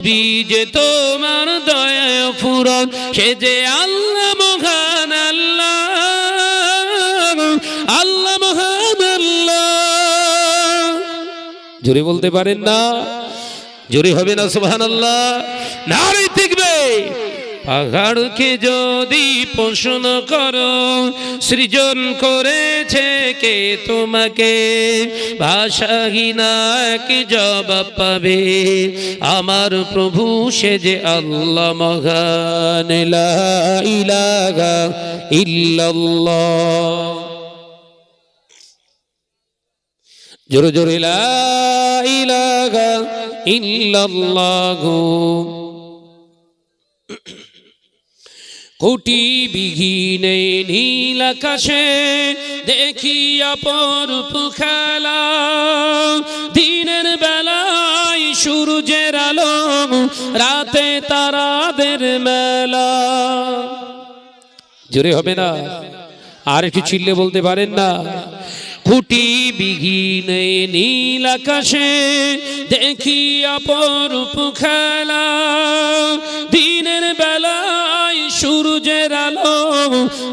বীজে তোমার দয়া ফুরন সে যে আল্লাহ মহান আল্লাহ আল্লাহ মহান আল্লাহ। জোরে বলতে পারেন না? জোরে হবে না সুহান আল্লাহ নারে পাহাড়কে যদি পোষণ করো, সৃজন করেছে কে তোমাকে? ভাষাহীন জবাব পাবে। আমার প্রভু সে যে আল্লাহ মহান জোরে জোরে, লা ইলাহা ইল্লাল্লাহু। কোটি বিঘিনে নীল আকাশে দেখি অপরূপ খেলা। দিনের বেলায় সূর্যের আলো, রাতে তারাদের মেলা। জোরে হবে না? আর একটু চিল্লে বলতে পারেন না? খুঁটি বিঘিনে নীল আকাশে দেখি অপরূপ খেলা। দিনের বেলায় সূর্যের আলো,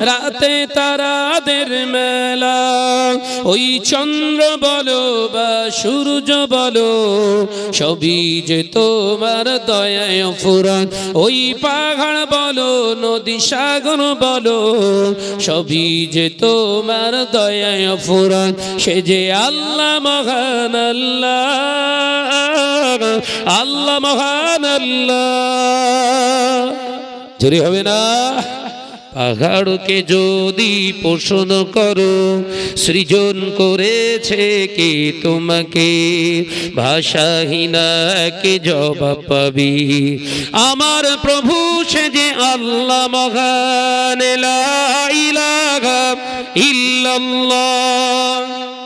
রাতে তারাদের মেলা। ওই চন্দ্র বলো বা সূর্য বলো, সবই যে তোমার দয়ায় ফুরান। ওই পাহাড় বলো, নদী সাগর বলো, সবই যে তোমার দয়ায় ফুরান। সে যে আল্লাহ মহান আল্লাহ আল্লাহ মহান আল্লাহ। জোরে হবে না? পাহাড়কে যদি পোষণ করো, সৃজন করেছে কে তোমাকে? ভাষাহীনা কে জবাব পাবি। আমার প্রভু সে যে আল্লাহ মহান ইল্লাল্লাহ।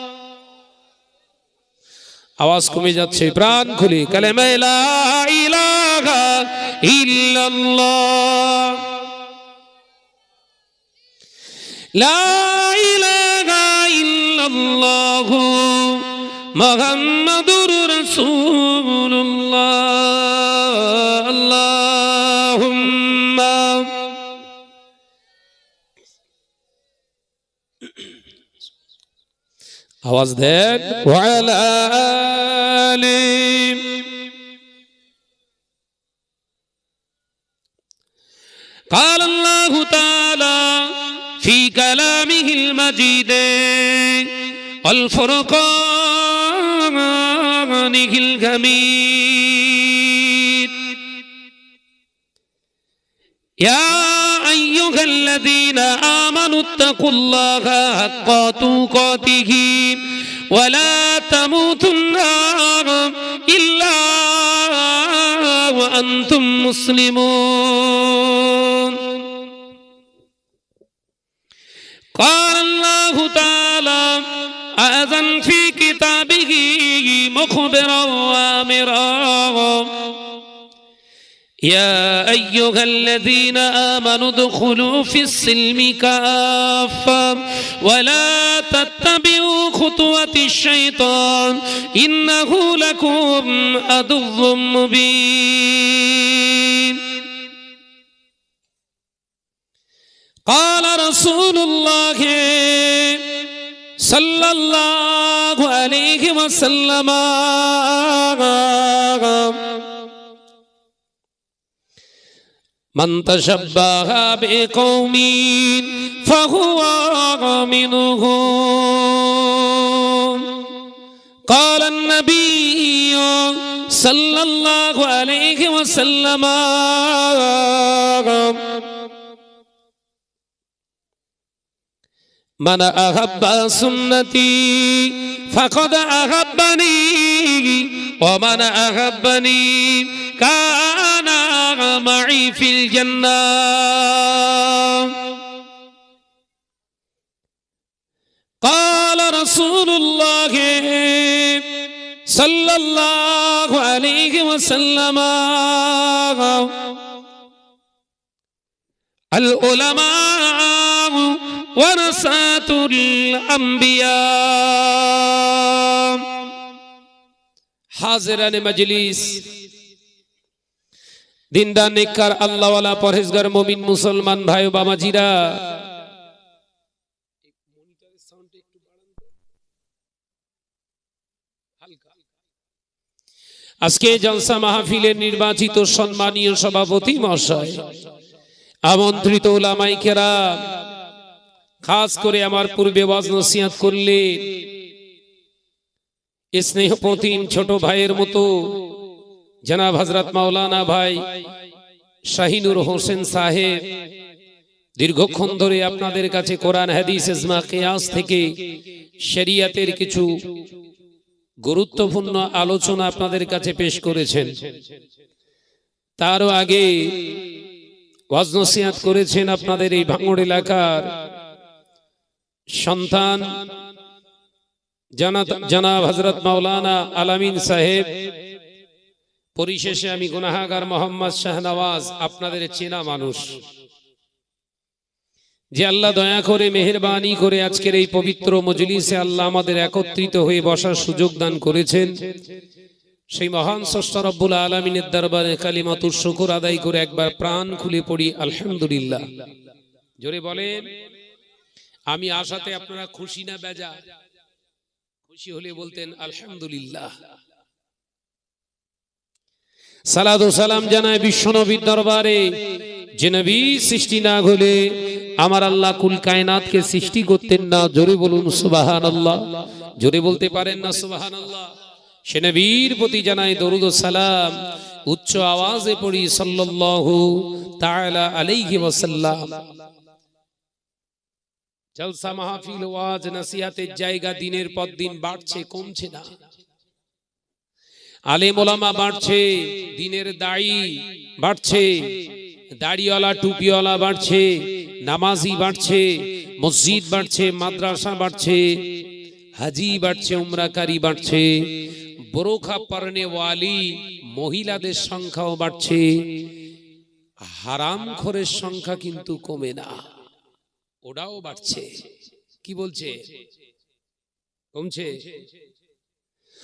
আওয়াজ কমে যাচ্ছে, প্রাণ খুলে, কালেমা লা ইলাহা ইল্লাল্লাহ। লা ইলাহা ইল্লাল্লাহ, মুহাম্মাদুর রাসূলুল্লাহ। আল্লাহুম্মা আওয়াজ দেন ওয়ালা আলিম قال الله تعالى في كلامه المجيد والفرقان الحميد يا الذين آمنوا اتقوا الله حق تقاته ولا تموتن إلا وأنتم مسلمون. قال الله تعالى أذن في كتابه مخبرا وامرا؟ يا أيها الذين آمنوا ادخلوا في السلم كافة ولا تتبعوا خطوة الشيطان إنه لكم عدو مبين. قال رسول الله صلى الله عليه وسلم من تشبه بقوم فهو منهم قال النبي صلى الله عليه وسلم من أحب سنتي فقد أحبني ومن أحبني كان معي في الجنة. قال رسول الله صلى الله عليه وسلم العلماء ورثة الأنبياء. حاضران مجلس দিনদার নেককার আল্লাহওয়ালা, পরহেজগার, মমিন, মুসলমান ভাই বামাজিরা আজকে জলসা মাহফিলের নির্বাচিত সম্মানীয় সভাপতি মহাশয়, আমন্ত্রিত ওলামাই কেরাম, খাস করে আমার পূর্বে ওয়াজ নসিহাত করলেন। স্নেহপতিন ছোট ভাইয়ের মতো জনাব হজরত মাওলানা ভাই শাহিনুর হোসেন সাহেব, দীর্ঘক্ষণ ধরে আপনাদের কাছে কোরআন, হাদিস, ইজমা, কিয়াস থেকে শরিয়াতের কিছু গুরুত্বপূর্ণ আলোচনা আপনাদের কাছে পেশ করেছেন। তারও আগে ওয়াজ নসিহাত করেছেন আপনাদের এই ভাঙড় এলাকার সন্তান জানা- জনাব হজরত মাওলানা আলামিন সাহেব। পরিশেষে আমি গুনাহাগার মোহাম্মদ শাহনওয়াজ আপনাদের চেনা মানুষ। যে আল্লাহ দয়া করে, মেহেরবানি করে আজকের এই পবিত্র মজলিসে আল্লাহ আমাদের একত্রিত হয়ে বসার সুযোগ দান করেছেন। সেই মহান স্রষ্টা রব্বুল আলমিনের দরবারে কালিমাতুর শুকুর আদায় করে একবার প্রাণ খুলে পড়ি, আলহামদুলিল্লাহ। জোরে বলেন, আমি আশাতে আপনারা খুশি না বেজা? খুশি হলে বলতেন, আলহামদুলিল্লাহ। সালাদ সালাম জানায় বিশ্বনবীর দরবারে, যে নবী সৃষ্টি না হলে আমার আল্লাহ কুল কায়নাতকে সৃষ্টি করতেন না। জোরে বলুন সুবাহান আল্লাহ জোরে বলতে পারেন না সুবাহান আল্লাহ সে নবীর প্রতি জানায় দরুদ সালাম, উচ্চ আওয়াজে পড়ি, সাল্লাল্লাহু তাআলা আলাইহি ওয়াসাল্লাম। জলসা মাহফিল, ওয়াজ, নসিহাতের জায়গা দিনের পর দিন বাড়ছে, কমছে না। আলেম ওলামা বাড়ছে, দিনের দাড়ি বাড়ছে, দাড়িওয়ালা, টুপিওয়ালা বাড়ছে, নামাজি বাড়ছে, মসজিদ বাড়ছে, মাদ্রাসা বাড়ছে, হাজি বাড়ছে, উমরাকারী বাড়ছে, বোরখা পরনে ওয়ালি, মহিলাদের সংখ্যাও বাড়ছে, হারাম খোরের সংখ্যা কিন্তু কমে না, ওটাও বাড়ছে, কি বলছে? কমছে?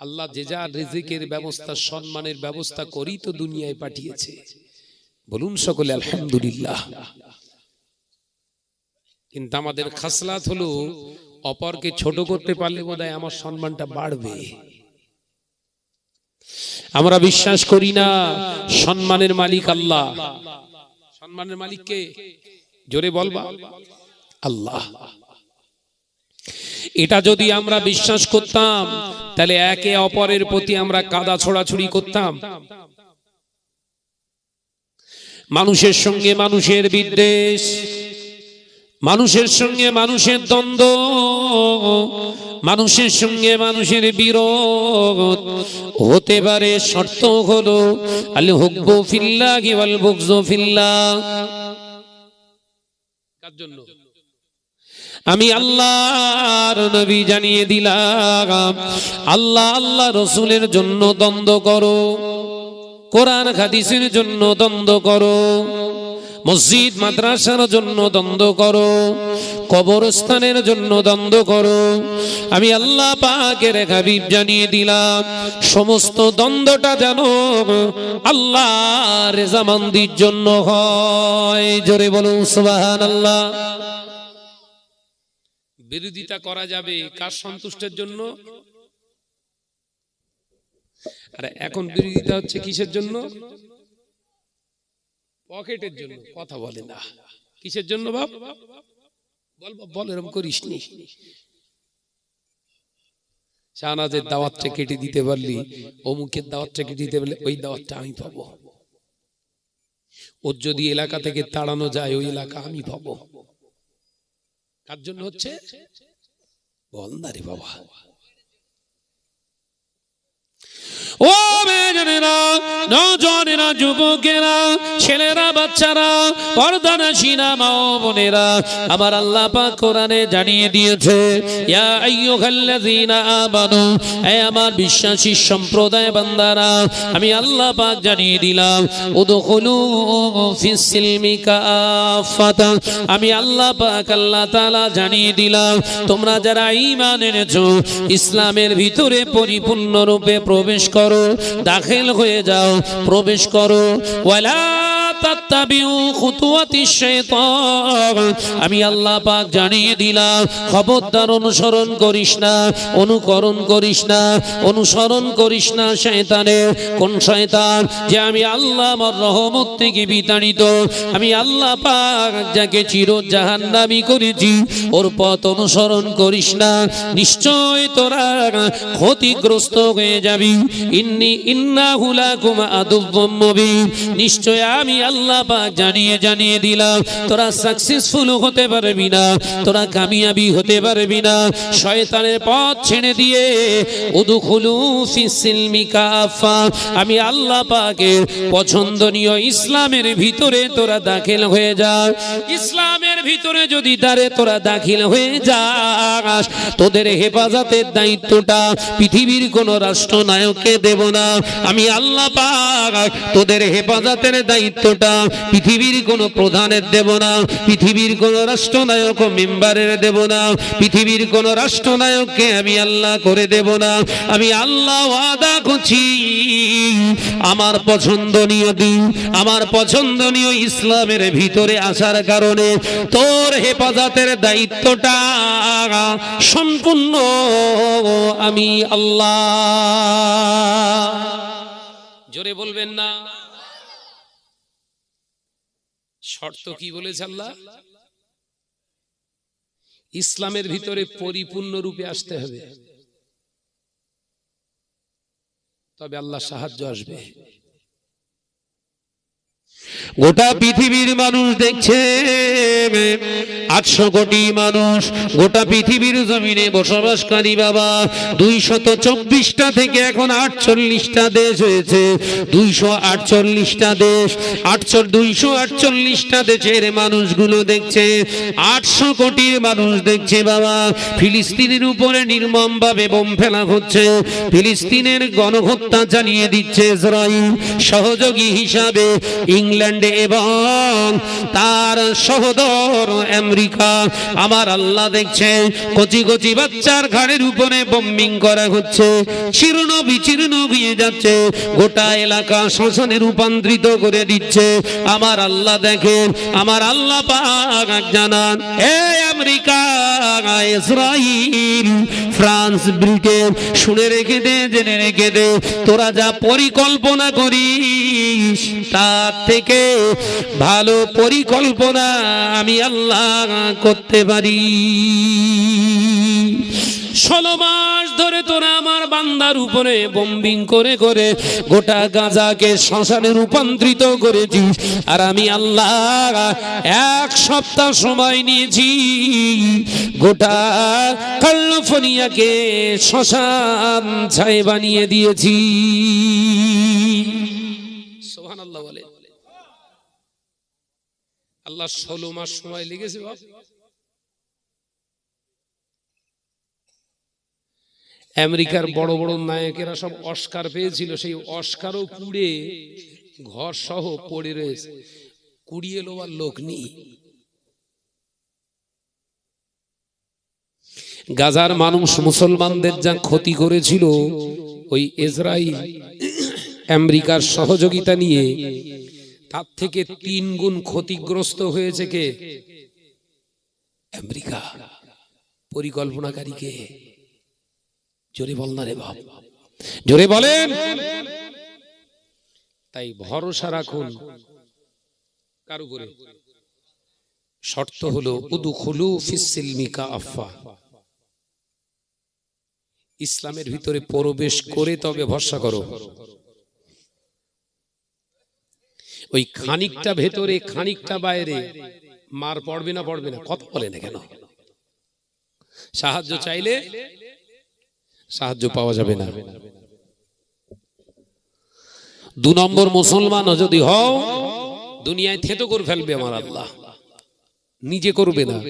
আল্লাহ যে যা রেজিকের ব্যবস্থা সম্মানের ব্যবস্থা করি তো দুনিয়ায় পাঠিয়েছে। বলুন সকলে আলহামদুলিল্লাহ। কিন্তু আমাদের খাসলাত হলো অপরকে ছোট করতে পারলে বোধহয় আমার সম্মানটা বাড়বে। আমরা বিশ্বাস করি না সম্মানের মালিক আল্লাহ। সম্মানের মালিককে জোরে বলবা? আল্লাহ। এটা যদি আমরা বিশ্বাস করতাম, তাহলে একে অপরের প্রতি আমরা কাদা ছোড়াছুড়ি করতাম। মানুষের সঙ্গে মানুষের বিদ্বেষ, মানুষের সঙ্গে মানুষের দ্বন্দ্ব, মানুষের সঙ্গে মানুষের বিরোধ। হতে পারে শর্ত হলো, আল হুকবু ফিল্লাহি ওয়াল বুগজু ফিল্লাহ। কার জন্য? আমি আল্লাহর নবী জানিয়ে দিলাম, আল্লাহ আল্লাহ রসুলের জন্য দ্বন্দ্ব করো, কোরআন হাদিসের জন্য দ্বন্দ্ব করো, মসজিদ, মাদ্রাসার জন্য দ্বন্দ্ব করো, কবরস্থানের জন্য দ্বন্দ্ব করো। আমি আল্লাহ পাকের হাবিব জানিয়ে দিলাম, সমস্ত দ্বন্দ্বটা যেন আল্লাহ রেজামান্দির জন্য হয়। জোরে বলুন সুবাহান আল্লাহ বিরোধিতা করা যাবে কার সন্তুষ্টের জন্য? আরে এখন বিরোধিতা হচ্ছে কিসের জন্য? পকেটের জন্য, কথা বলে না। কিসের জন্য বাপ? বল বল এরকম করিস নি। শাহনাজের দাওয়াতটা কেটে দিতে পারলি, অমুকের দাওয়াতটা কেটে দিতে পারলে, ওই দাওয়াতটা আমি পাবো। ওর যদি এলাকা থেকে তাড়ানো যায়, ওই এলাকা আমি পাবো। কার জন্য হচ্ছে? বল না রে বাবা ও মেয়েরা নজনেরা যুবকেরা, ছেলেরা, বাচ্চারা পর্দানাসীনা মা বোনেরা, আমার আল্লাহ পাক কোরআনে জানিয়ে দিয়েছে, ইয়া আইয়ুহাল্লাযীনা আমানু হে আমার বিশ্বাসী সম্প্রদায় বান্দারা, আমি আল্লাহ পাক জানিয়ে দিলাম, উদখুলু ফিস সিলমি কাফাতা, আমি আল্লাহ পাক আল্লাহ তাআলা জানিয়ে দিলাম, তোমরা যারা ঈমান এনেছো, ইসলামের ভিতরে পরিপূর্ণরূপে প্রবেশ করো, দাখিল হয়ে যাও প্রবেশ করো। ওয়ালা আমি আল্লাহ পাক জানিয়ে দিলাম, খবরদার অনুসরণ করিস না, অনুকরণ করিস না, অনুসরণ করিস না কোন যে আমি আল্লাহ আমার রহমত থেকে বিতাড়িত। আমি আল্লাহ পাক যাকে চির করেছি, ওর পথ অনুসরণ করিস না। নিশ্চয় তোরা ক্ষতিগ্রস্ত হয়ে যাবি। ইন্নি ইন্না হুলাকুম আদুব্বম মুবিন। নিশ্চয় আমি আল্লাহ পাক জানিয়ে জানিয়ে দিলাম, তোরা সাকসেসফুল হতে পারবি না, তোরা কামিয়াবি হতে পারবি না। শয়তানের পথ ছেড়ে দিয়ে, উদুখুলু খুলু সিলমি কাফা। আমি আল্লাহ পাকের পছন্দনীয় ইসলামের ভিতরে তোরা দাখিল হয়ে যা। ইসলামের ভিতরে যদি তারে তোরা দাখিল হয়ে যাস, তোদের হেফাজতের দায়িত্বটা পৃথিবীর কোন রাষ্ট্রনায়ককে দেব না। আমি আল্লাহ পাক তোদের হেফাজতের দায়িত্বটা পৃথিবীর কোন প্রধানের দেব না, পৃথিবীর কোন রাষ্ট্রনায়ক ও মেম্বারের দেব না, পৃথিবীর কোন রাষ্ট্রনায়ককে আমি আল্লাহ করে দেব না। আমি আল্লাহ ওয়াদা করছি, আমার পছন্দনীয় দিন, আমার পছন্দনীয় ইসলামের ভিতরে আসার কারণে তোর হেফাজতের দায়িত্বটা সম্পূর্ণ আমি আল্লাহ। জোরে বলবেন না? শর্ত কি বলেছে আল্লাহ? ইসলামের ভিতরে পরিপূর্ণ রূপে আসতে হবে। তবে আল্লাহ সাহায্য আসবে। গোটা পৃথিবীর মানুষ দেখছে। আটশো কোটি মানুষ গোটা পৃথিবীর জমিনে বসবাসকারী বাবা। দুইশত চব্বিশটা থেকে এখন আটচল্লিশটা দেশ হয়েছে। দুইশো আটচল্লিশটা দেশ, আটশো দুইশো আটচল্লিশটা দেশের মানুষগুলো দেখছে। আটশো কোটির মানুষ দেখছে বাবা। ফিলিস্তিনের উপরে নির্মমভাবে বোম ফেলা হচ্ছে। ফিলিস্তিনের গণহত্যা জানিয়ে দিচ্ছে ইসরায়েল সহযোগী হিসাবে ইংল্যান্ডে এবং তার সহদর আমেরিকা, আমার আল্লাহ দেখছে, কচি কচি বাচ্চার ঘাড়ের উপরে বম্বিং করা হচ্ছে, শীর্ণ বিচীর্ণ হয়ে যাচ্ছে, গোটা এলাকা শ্মশানে রূপান্তরিত করে দিচ্ছে। আমার আল্লাহ দেখেন, আমার আল্লাহ পাক জানান, এ আমেরিকা, ইসরাইল, ফ্রান্স, ব্রিটেন, শুনে রেখে দে, জেনে রেখে দে, তোরা যা পরিকল্পনা করিস, তার থেকে ভালো পরিকল্পনা আমি আল্লাহ করতে পারি। ষোলো মাস ধরে তোরা আমার বান্দার উপরে বম্বিং করে করে গোটা গাঁজাকে শ্মশানে রূপান্তরিত করেছিস। আর আমি আল্লাহ এক সপ্তাহ সময় নিয়েছি গোটা কাল্লফনিয়াকে শ্মশান ছাই বানিয়ে দিয়েছি। আল্লাহ আল্লাহ ষোলো মাস সময় লেগেছে বাপ। আমেরিকার বড় বড় নায়কেরা সব অস্কার পেয়েছিল। সেই অস্কারও পুড়ে ঘর সহ পড়ে রয়েছে। কুড়িয়ে লোবার লোক নেই। গাজার মানুষ মুসলমানদের যা ক্ষতি করেছিল ওই ইসরায়েল আমেরিকার সহযোগিতা নিয়ে তার থেকে তিন গুণ ক্ষতিগ্রস্ত হয়েছে কে? আমেরিকা। পরিকল্পনাকারী কে? জোরে বল না রে বাপ। জোরে বলেন। তাই ভরসা রাখুন কার উপরে? শর্ত হলো উদুখুলু ফিসিলমিকা আফা ইসলামের ভিতরে প্রবেশ করে তবে ভরসা করো। ওই খানিকটা ভেতরে, খানিকটা বাইরে, মার পড়বে না পড়বে না, কথা বলে না কেন? সাহায্য চাইলে সাহায্য পাওয়া যাবে না। দু নম্বর মুসলমানও যদি হও, দুনিয়ায় থেতো করে ফেলবে আমার আল্লাহ। নিজে করবে না।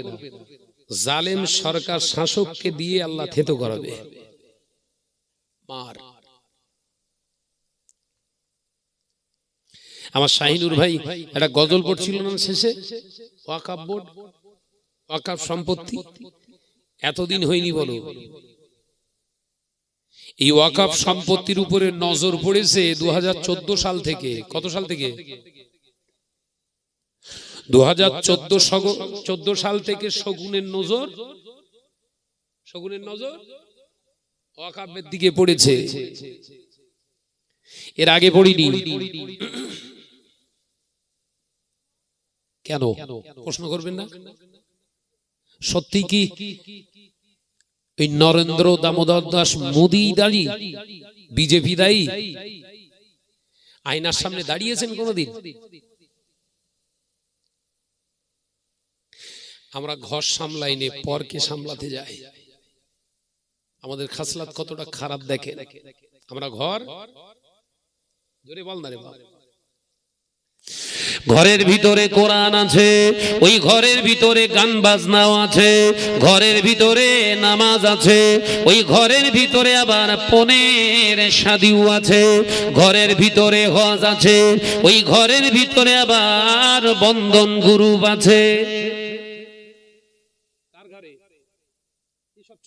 জালেম সরকার শাসককে দিয়ে আল্লাহ থেতো করাবে। মার। আমার শাহিনুর ভাই একটা গজল পড়ছিল না শেষে? ওয়াকাব বোর্ড, ওয়াকাব সম্পত্তি। এতদিন হয়নি বলো। এই ওয়াকাব সম্পত্তির উপরে নজর পড়েছে দু হাজার চোদ্দ সাল থেকে। কত সাল থেকে? দু হাজার চোদ্দ সাল থেকে শগুনের নজর? শগুনের নজর? ওয়াকাবের দিকে পড়েছে। এর আগে পড়িনি। কেন? প্রশ্ন করবেন না? সত্যি কি? ওই নরেন্দ্র দামোদর দাস, মোদি দাঁড়ি বিজেপি দায়ী। আয়নার সামনে দাঁড়িয়েছেন কোনদিন? আমরা ঘর সামলাই নে, পরকে সামলাতে যাই। আমাদের খাসলাত কতটা খারাপ দেখে আমরা ঘর জোরে বল না রে বল। ঘরের ভিতরে কোরআন আছে, ওই ঘরের ভিতরে গান বাজনাও আছে, ঘরের ভিতরে নামাজ আছে, ওই ঘরের ভিতরে আবার পনেরো সাদিও আছে, ঘরের ভিতরে হজ আছে, ওই ঘরের ভিতরে আবার বন্ধন গ্রুপ আছে।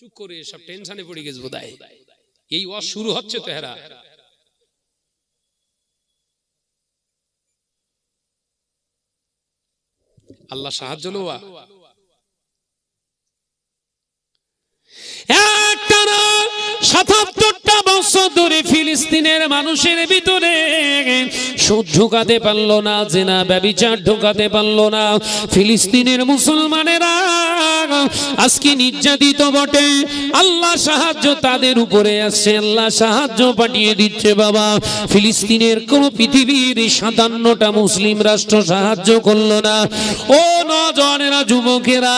চুপ করে সব টেনশনে পড়ে গেছে বোধহয়। এই ওয়াজ শুরু হচ্ছে তো আল্লাহ সাহায্য লোয়া সাতাত্তরটা বছর ধরে ফিলিস্তিনের মানুষের ভিতরে। সুদ ঢুকাতে পারল না, জেনা ঢুকাতে পারল না। ফিলিস্তিনের মুসলমানেরা আজকে নির্যাতিত বটে। আল্লাহ সাহায্য তাদের উপরে আসছে, আল্লাহ সাহায্য পাঠিয়ে দিচ্ছে বাবা। ফিলিস্তিনের কোন পৃথিবীর সাতান্নটা মুসলিম রাষ্ট্র সাহায্য করল না। ও নজনেরা যুবকেরা,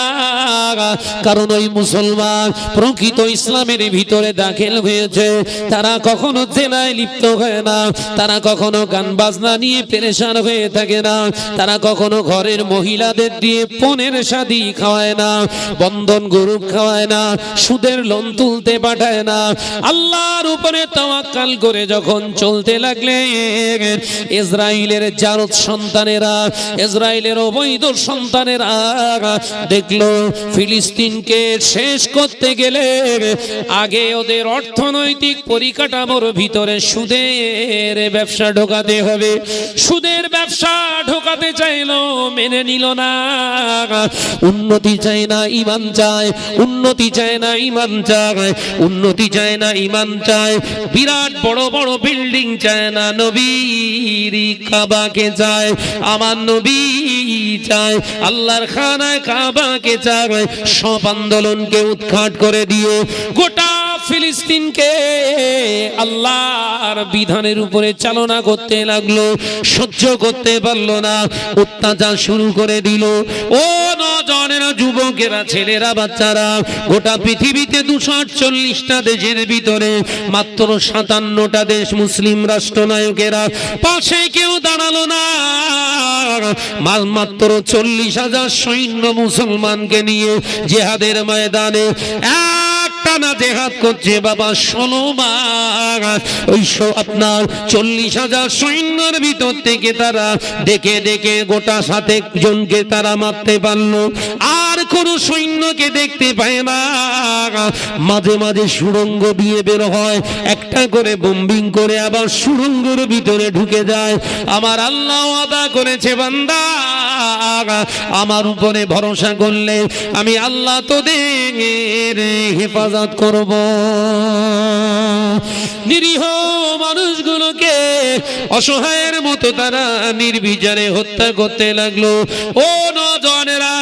কারণ ওই মুসলমান প্রকৃত ইসলামের ভিতরে দাখিল হয়েছে। তারা কখনো জেনায় লিপ্ত হয় না। তারা কখনো গান বাজনা নিয়ে পেরেশান হয়ে থাকে না। তারা কখনো ঘরের মহিলাদের দিয়ে পনেরো শাদি খাওয়ায় না। বন্ধন গরু খাওয়ায় না। সুদের লোন তুলতে পাঠায় না। আল্লাহর উপরে তাওয়াক্কাল করে যখন চলতে লাগলে ইসরায়েলের জারত সন্তানেরা ইসরায়েলের অবৈধ সন্তানেরা দেখল, ফিলিস্তিনকে শেষ করতে গেলে আগে ওদের অর্থনৈতিক পরিকাঠামোর ভিতরে সুদের ব্যবসা ঢোকাতে হবে। সুদের ব্যবসা ঢোকাতে চাইলো, মেনে নিল না। উন্নতি চায় না, ইমান চায়। উন্নতি চায় না, ইমান চায়। উন্নতি চায় না, ইমান চায়। বিরাট বড় বড় বিল্ডিং চায় না, নবীর কাবাকে চায়। আমার নবী চায়, আল্লাহর খানায় কাবাকে চায়। সব আন্দোলনকে উৎখাট করে দিয়ে গোটা ফিলিস্তিনকে আল্লাহর বিধানের উপরে চালনা করতে লাগল, সহ্য করতে পারল না, অত্যাচার শুরু করে দিল। ও নজনেরা, যুবকেরা, ছেলেরা, বাচ্চারা, গোটা পৃথিবীতে দুশো আটচল্লিশটা দেশের ভিতরে, মাত্র সাতান্নটা দেশ মুসলিম রাষ্ট্রনায়কেরা। পাশে কেউ দাঁড়াল না। মাত্র চল্লিশ হাজার সৈন্য মুসলমানকে নিয়ে জেহাদের ময়দানে একটানা জেহাদ করছে, বাবা ষোলো মাস আপনার চল্লিশ হাজার সৈন্যের ভিতর থেকে তারা দেখে দেখে গোটা সাথে জনকে তারা মারতে পারল। আর কোন সৈন্যকে দেখতে পায় না। মাঝে মাঝে সুরঙ্গ দিয়ে বের হয়। একটা করে বোম্বিং করে আবার সুড়ঙ্গের ভিতরে ঢুকে যায়। আমার আল্লাহ আদা করেছে বান্দা। আমার উপরে ভরসা করলে আমি আল্লাহ তোদের হেফাজত করব। নিরীহ মানুষগুলোকে অসহায়ের মতো তারা নির্বিচারে হত্যা করতে লাগল। ও নজনেরা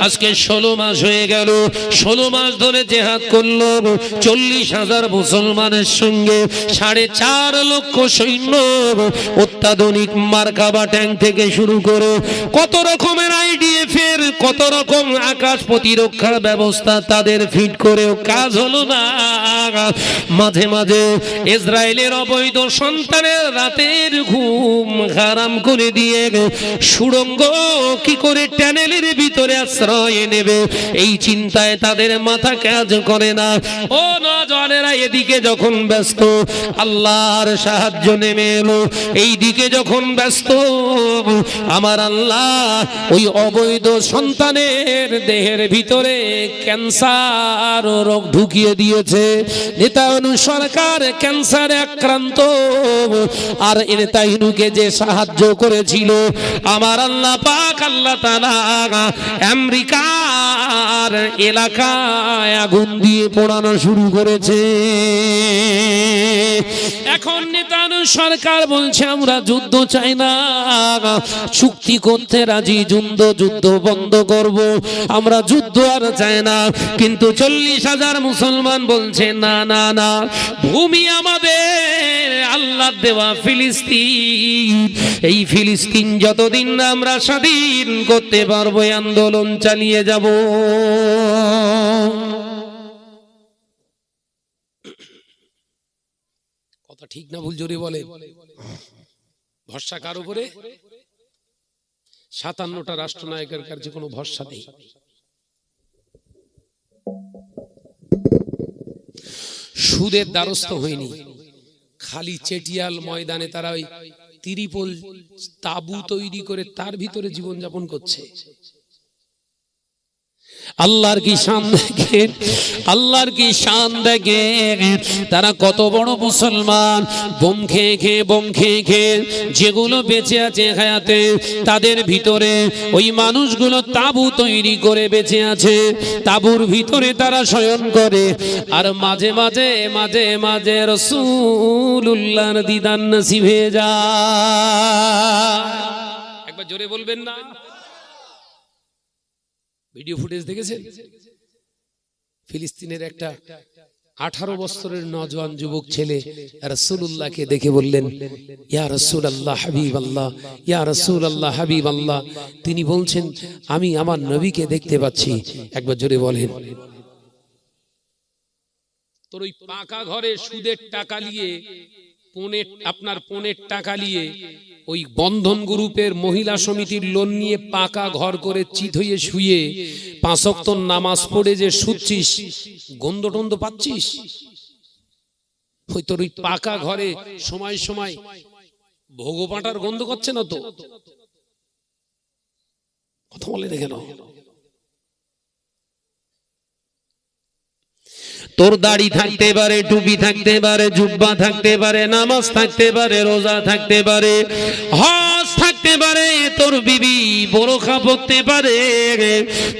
আজকে ষোলো মাস হয়ে গেল। ষোলো মাস ধরে জেহাদ করল। চল্লিশ হাজার মুসলমানের সঙ্গে সাড়ে চার লক্ষ সৈন্য অত্যাধুনিক মার্কাবা ট্যাঙ্ক থেকে শুরু করে কত রকমের আইডিএফ এর কত রকম আকাশ প্রতিরক্ষার ব্যবস্থা তাদের ফিট করেও কাজ হলো না। মাঝে মাঝে ইসরায়েলের অবৈধ সন্তানের রাতের ঘুম হারাম করে দিয়ে সুড়ঙ্গ কি করে ট্যানেলের ভিতরে আশ্রয় নেবে? এই চিন্তায় তাদের মাথা কাজ করে না। ও নজনেরা এদিকে যখন ব্যস্ত, আল্লাহর সাহায্য নেমে এলো। এই দিকে যখন ব্যস্ত, আমার আল্লাহ ওই অবৈধ সন্তানের দেহের ভিতরে ক্যান্সার রোগ ঢুকিয়ে দিয়েছে। নেতানু সরকার ক্যান্সারে আক্রান্ত। আর নেতাইনুকে যে সাহায্য করেছিল, আমার আল্লাহ পাক, আল্লাহ তাআলা আমেরিকার এলাকায় আগুন দিয়ে পোড়ানো শুরু করেছে। এখন নেতানু সরকার বলছে, আমরা যুদ্ধ চাই না। চুক্তি করতে রাজি, যুদ্ধ যুদ্ধ বন্ধ করব। আমরা যুদ্ধ আর চাই না। কিন্তু চল্লিশ হাজার মুসলমান বলছে, না না না না ভূমি আমাদের, আল্লাহ দেওয়া ফিলিস্তিন। এই ফিলিস্তিন যতদিন আমরা স্বাধীন করতে পারব আন্দোলন চালিয়ে যাব। কথা ঠিক না, ভুল জোরে বলে ভরসা কার উপরে? সাতান্নটা রাষ্ট্রনায়কের কাছে কোনো ভরসা নেই। সুদের দ্বারস্থ হয়নি। খালি চেটিয়াল ময়দানে তারা ওই তিরিপোল তাবু তৈরি করে তার ভিতরে জীবনযাপন করছে। আল্লাহর কি শান দেখেন? আল্লাহর কি শান দেখেন? তারা কত বড় মুসলমান। বোম খেয়ে খেয়ে, বোম খেয়ে খেয়ে যেগুলো বেঁচে আছে হায়াতে, তাদের ভিতরে ওই মানুষগুলো তাবু তৈরি করে বেঁচে আছে। তাবুর ভিতরে তারা শয়ন করে। আর মাঝে মাঝে মাঝে মাঝে রসুল্লাহর দিদান নসিব হয়ে যায়। একবার জোরে বলবেন না। ভিডিও ফুটেজ দেখেছেন? ফিলিস্তিনের একটা আঠারো বছরের নজওয়ান যুবক ছেলে রসুল্লাহকে দেখে বললেন, ইয়া রসুল আল্লাহ হাবিব আল্লাহ ইয়া রসুল আল্লাহ হাবিব আল্লাহ তিনি বলছেন, আমি আমার নবীকে দেখতে পাচ্ছি। একবার জোরে বলেন। তোর ওই পাকা ঘরে সুদের টাকা নিয়ে, পনেরো, আপনার পনেরো টাকা নিয়ে ওই বন্ধন গ্রুপের মহিলা সমিতির লোন নিয়ে পাকা ঘর করে চিত হয়ে শুয়ে পাঁচক্ত নামাজ পড়ে যে শুচ্ছিস গন্ধ টন্ধ পাচ্ছিস? ওই তোর ওই পাকা ঘরে সময় সময় ভোগপাটার গন্ধ করছে না তো? কথা বলে দেখে নাও। তোর দাড়ি থাকতে পারে, টুপি থাকতে পারে, জুব্বা থাকতে পারে, নামাজ থাকতে পারে, রোজা থাকতে পারে, হজ থাকতে পারে, তোর বিবি বোরখা পড়তে পারে।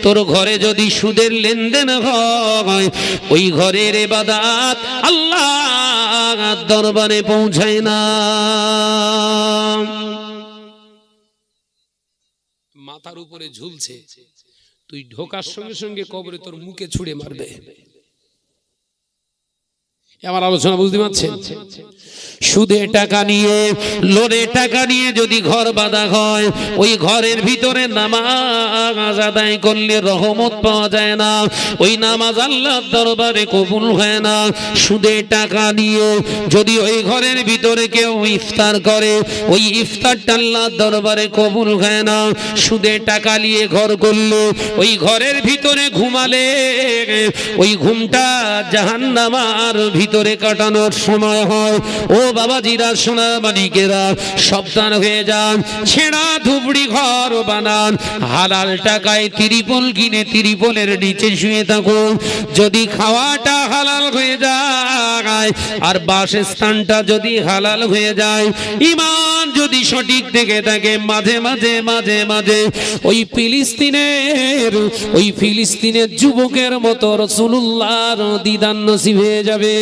তোর ঘরে যদি সুদের লেনদেন হয়, ওই ঘরের এবাদাত আল্লাহ দরবারে পৌঁছায় না। মাথার উপরে ঝুলছে, তুই ঢোকার সঙ্গে সঙ্গে কবরে তোর মুখে ছুঁড়ে মারবে। আমার আলোচনা বুঝতে পারছেন? সুদে টাকা নিয়ে, লোনে টাকা নিয়ে যদি ঘর বাঁধা হয়, ওই ঘরের ভিতরে নামাজ আদায় করলে রহমত পাওয়া যায় না। ওই নামাজ আল্লাহ দরবারে কবুল হয় না। সুদে টাকা নিয়ে যদি ওই ঘরের ভিতরে কেউ ইফতার করে, ওই ইফতারটা আল্লাহ দরবারে কবুল হয় না। সুদে টাকা নিয়ে ঘর করলে ওই ঘরের ভিতরে ঘুমালে, ওই ঘুমটা জাহান্নামার ভিতরে কাটানোর সময় হয়। ও বাবাজিরা, সোনা মানিকেরা, সাবধান হয়ে যান। ছেঁড়া ধুবড়ি ঘর বানান। হালাল টাকায় তিরিপল কিনে তিরিপলের নিচে শুয়ে থাকুন। যদি খাওয়াটা হালাল হয়ে যায়, আর বাসস্থানটা যদি হালাল হয়ে যায় ইমান যদি সঠিক থেকে থাকে, মাঝে মাঝে মাঝে মাঝে, ওই ফিলিস্তিনের ওই ফিলিস্তিনের যুবকের মতো রসুল্লাহর দিদান নসিব হয়ে যাবে।